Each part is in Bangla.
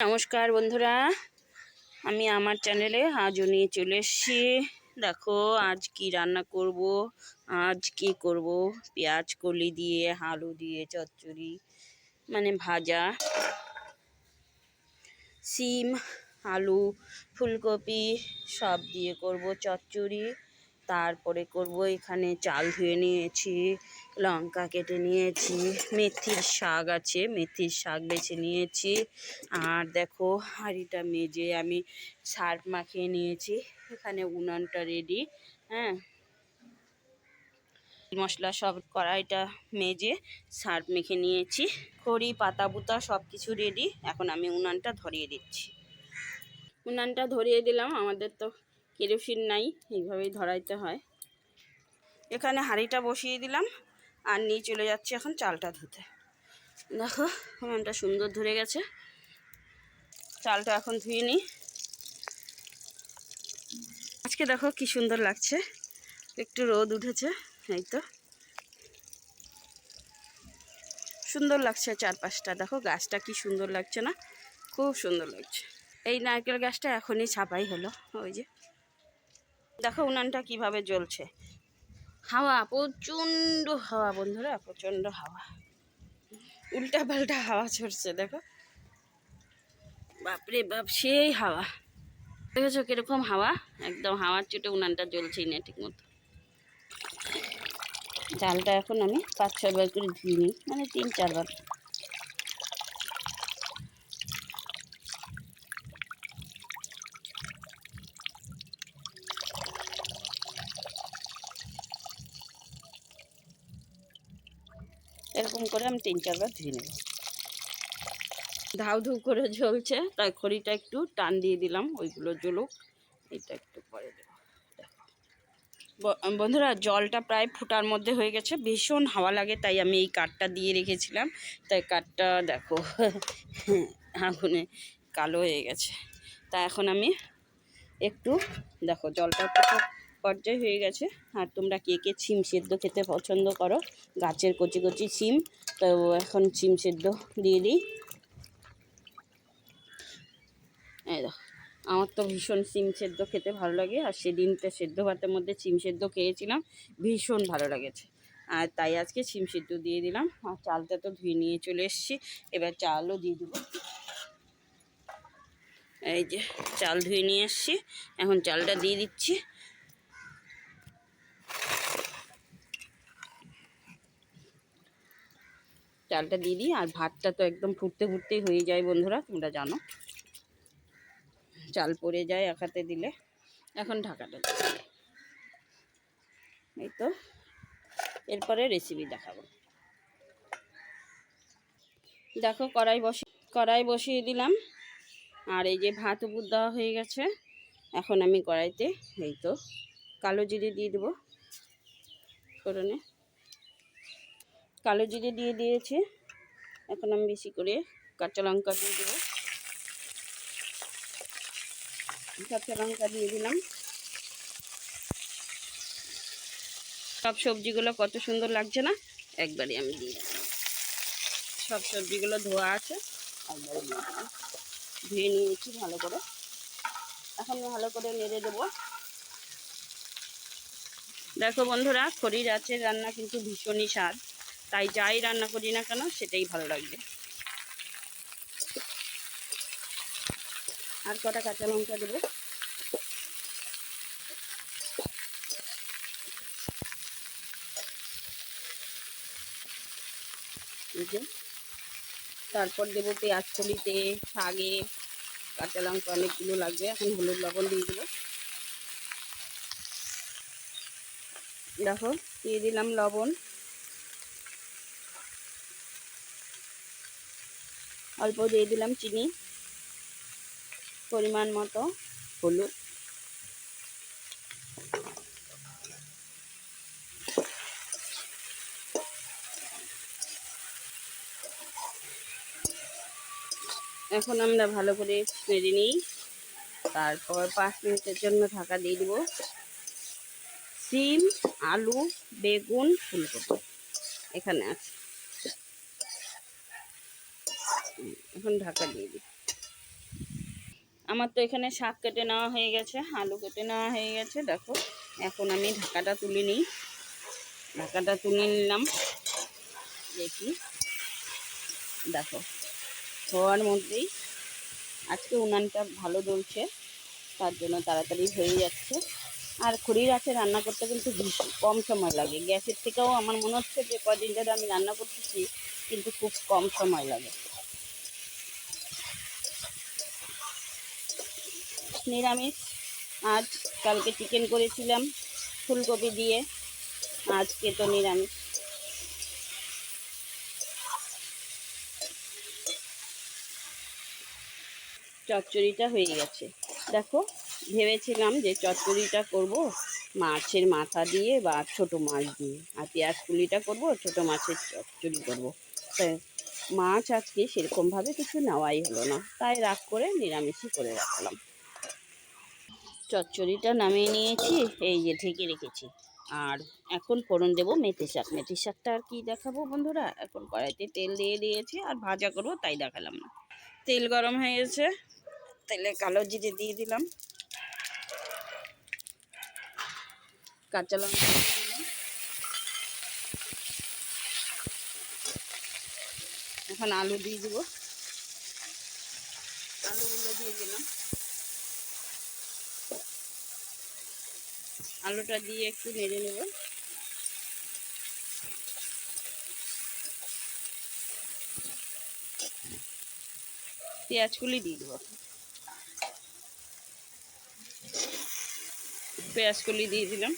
নমস্কার বন্ধুরা, আমি আমার চ্যানেলে আজও নিয়ে চলে এসেছি। দেখো, আজ কি রান্না করব, আজ কি করব? পেঁয়াজ কলি দিয়ে, আলু দিয়ে, চচ্চড়ি মানে ভাজা, সিম, আলু, ফুলকপি সব দিয়ে করব চচ্চড়ি। তারপরে করব এখানে চাল ধুয়ে নিয়েছি, লঙ্কা কেটে নিয়েছি, মেথির শাক আছে, মেথির শাক বেছে নিয়েছি। আর দেখো হাঁড়িটা মেজে আমি সার্ফ মাখিয়ে নিয়েছি, এখানে উনানটা রেডি হ্যাঁ। মশলা সব কড়াইটা মেজে সার্ফ মেখে নিয়েছি, খড়ি, পাতা, বুতা সব কিছু রেডি এখন আমি উনানটা ধরিয়ে দিচ্ছি। উনানটা ধরিয়ে দিলাম, আমাদের তো কেরোসিন নাই, এইভাবেই ধরাইতে হয়। এখানে হাঁড়িটা বসিয়ে দিলাম আর নিয়ে চলে যাচ্ছি এখন চালটা ধুতে। দেখো উনানটা সুন্দর ধরে গেছে। চালটা এখন ধুয়ে নিই। আজকে দেখো কি সুন্দর লাগছে। একটু রোদ উঠেছে, এই তো। সুন্দর লাগছে চারপাশটা। দেখো, গাছটা কি সুন্দর লাগছে না? খুব সুন্দর লাগছে। এই নারকেল গাছটা এখনই ছাপাই হলো, ওই যে। দেখো উনানটা কীভাবে জ্বলছে। হাওয়া, প্রচণ্ড হাওয়া বন্ধুরা, প্রচণ্ড হাওয়া। উল্টা পাল্টা হাওয়া ছড়ছে দেখো। বাপরে বাপ, সেই হাওয়া। দেখেছ কীরকম হাওয়া? একদম হাওয়ার চোটে উনানটা জ্বলছেই না ঠিক মতো চালটা এখন আমি পাঁচ ছবার করে ধুয়ে নিই মানে তিন চারবার। এরকম করে আমি তিন চারবার ধুয়ে নেব। ধাউ ধু করে ঝলছে তাই খড়িটা একটু টান দিয়ে দিলাম, ওইগুলো জ্বলুক, এটা একটু পরে দেবো। বন্ধুরা, জলটা প্রায় ফুটার মধ্যে হয়ে গেছে, ভীষণ হাওয়া লাগে, তাই আমি এই কাঠটা দিয়ে রেখেছিলাম। তাই কাঠটা দেখো, আগুনে কালো হয়ে গেছে। তা এখন আমি একটু, দেখো, জলটা পর্যায়ে হয়ে গেছে। আর তোমরা কে কে সিম সেদ্ধ খেতে পছন্দ করো? গাছের কচি কচি সিম তো এখন সিম সেদ্ধ দিয়ে দিই। আমার তো ভীষণ সিম সেদ্ধ খেতে ভালো লাগে। আর সেদিনটা সেদ্ধ ভাতের মধ্যে সিম সেদ্ধ খেয়েছিলাম, ভীষণ ভালো লেগেছে। আর তাই আজকে সিম সেদ্ধ দিয়ে দিলাম। আর চালটা তো ধুয়ে নিয়ে চলে এসেছি। এবার চালও দিয়ে দেবো। এই যে, চাল ধুয়ে নিয়ে এসেছি। এখন চালটা দিয়ে দিচ্ছি। চালটা দিয়ে দিই, আর ভাতটা তো একদম ফুটতে ফুটতেই হয়ে যায় বন্ধুরা, তোমরা জানো। চাল পড়ে যায় এক হাতে দিলে, এখন ঢাকাটা। এই তো, এরপরে রেসিপি দেখাবো। দেখো কড়াই বসি, কড়াই বসিয়ে দিলাম, আর এই যে ভাত উপর দেওয়া হয়ে গেছে, এখন আমি কড়াইতে, এই তো, কালো জিরে দিয়ে দেবো ফোড়নে। কালো জিরে দিয়ে দিয়েছি। এখন আমি বেশি করে কাঁচা লঙ্কা দিয়ে দেবো। কাঁচা লঙ্কা দিয়ে দিলাম। সব সবজিগুলো কত সুন্দর লাগছে না? একবারই আমি দিয়ে দিলাম। সব সবজিগুলো ধোয়া আছে। একবারে ধুয়ে নিয়েছি ভালো করে। এখন ভালো করে নেড়ে দেবো। দেখো বন্ধুরা, খড়ির আছে রান্না কিন্তু ভীষণই স্বাদ। তাই যাই রান্না করি না কেন, সেটাই ভালো লাগবে। আর কটা কাঁচা লঙ্কা দেবো? তারপর দেবো পেঁয়াজ কলিতে শাগে, কাঁচা লঙ্কা অনেকগুলো লাগবে, এখন হলুদ লবণ দিয়ে দেবো। দেখো, দিয়ে দিলাম লবণ। অল্প দিয়ে দিলাম চিনি পরিমাণ মতো। হলুদ। এখন আমরা ভালো করে নেড়ে নিই। তারপর পাঁচ মিনিটের জন্য ঢাকা দিয়ে দিব। সিম আলু বেগুন ফুলকপি এখানে আছে। এখন ঢাকা দিয়ে দিই। আমার তো এখানে শাক কেটে নেওয়া হয়ে গেছে, আলু কেটে নেওয়া হয়ে গেছে। দেখো, এখন আমি ঢাকাটা তুলে নিই। ঢাকাটা তুলে নিলাম। দেখি। দেখো হওয়ার মধ্যেই আজকে উনানটা ভালো জ্বলছে তার জন্য তাড়াতাড়ি হয়ে যাচ্ছে। আর খড়ির আছে, রান্না করতে কিন্তু কম সময় লাগে। গ্যাসের থেকেও আমার মনে হচ্ছে যে কদিন ধরে আমি রান্না করতেছি, কিন্তু খুব কম সময় লাগে। নিরামিষ। আজ কালকে চিকেন করেছিলাম, ফুলকপি দিয়ে। আজকে তো নিরামিষ। চচ্চড়িটা হয়ে গেছে। দেখো, ভেবেছিলাম যে চচ্চড়িটা করব মাছের মাথা দিয়ে বা ছোট মাছ দিয়ে। আর পেঁয়াজ কুলিটা করব, ছোট মাছের চচ্চড়ি করব। মাছ আজকে সেরকমভাবে কিছু নেওয়াই হলো না। তাই রাগ করে নিরামিষই করে রাখলাম। চচ্চড়িটা নামিয়ে নিয়েছি, এই যে ঢেকে রেখেছি। আর এখন ফোড়ন দেবো মেথি শাক। মেথি শাকটা আর কি দেখাবো বন্ধুরা? এখন কড়াইতে তেল দিয়ে দিয়েছি, আর ভাজা করব তাই দেখালাম না। তেল গরম হয়ে গেছে, তেলে কালো জিরে দিয়ে দিলাম। কাঁচা লঙ্কা এখন আলু দিয়ে দিব। আলুগুলো দিয়ে দিলাম। আলুটা দিয়ে একটু নেড়ে নেব। পেঁয়াজগুলি দিয়ে দেবো। পেঁয়াজগুলি দিয়ে দিলাম।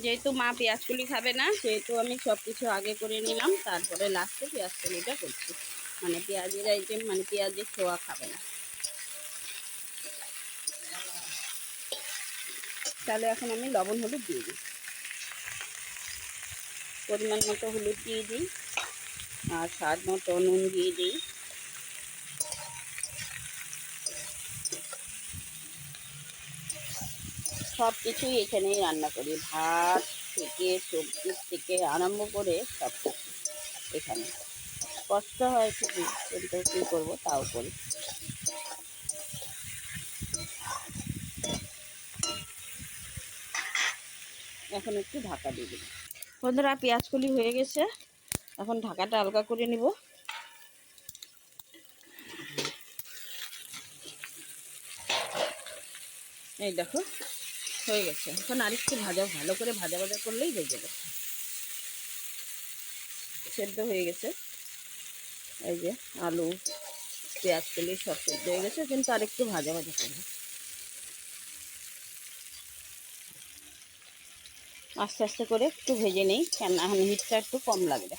যেহেতু মা পেঁয়াজগুলি খাবে না, সেহেতু আমি সব কিছু আগে করে নিলাম। তারপরে লাস্টে পেঁয়াজগুলিটা করছি। মানে পেঁয়াজের আইটেম মানে পেঁয়াজের ছোঁয়া খাবে না। তাহলে এখন আমি লবণ হলুদ দিয়ে দিই। পরিমাণ মতো হলুদ দিয়ে দিই আর স্বাদ মতো নুন দিয়ে দিই। সব কিছুই এখানেই রান্না করি, ভাত থেকে সবজি থেকে আরম্ভ করে সব এখানে। কষ্ট হয় ঠিকই, কিন্তু কী করব তাও করি। এখন একটু ঢাকা দিয়ে দিই বন্ধুরা পেঁয়াজকলি হয়ে গেছে। এখন ঢাকাটা আলগা করে নিব। এই দেখো, হয়ে গেছে। এখন আরেকটু ভাজা, ভালো করে ভাজা ভাজা করলেই হয়ে যাবে। সেদ্ধ হয়ে গেছে। এই যে আলু, পেঁয়াজ কলি সব সেদ্ধ হয়ে গেছে। কিন্তু আরেকটু ভাজা ভাজা করব। আস্তে আস্তে করে একটু ভেজে নিই। কেন হিটটা একটু কম লাগবে।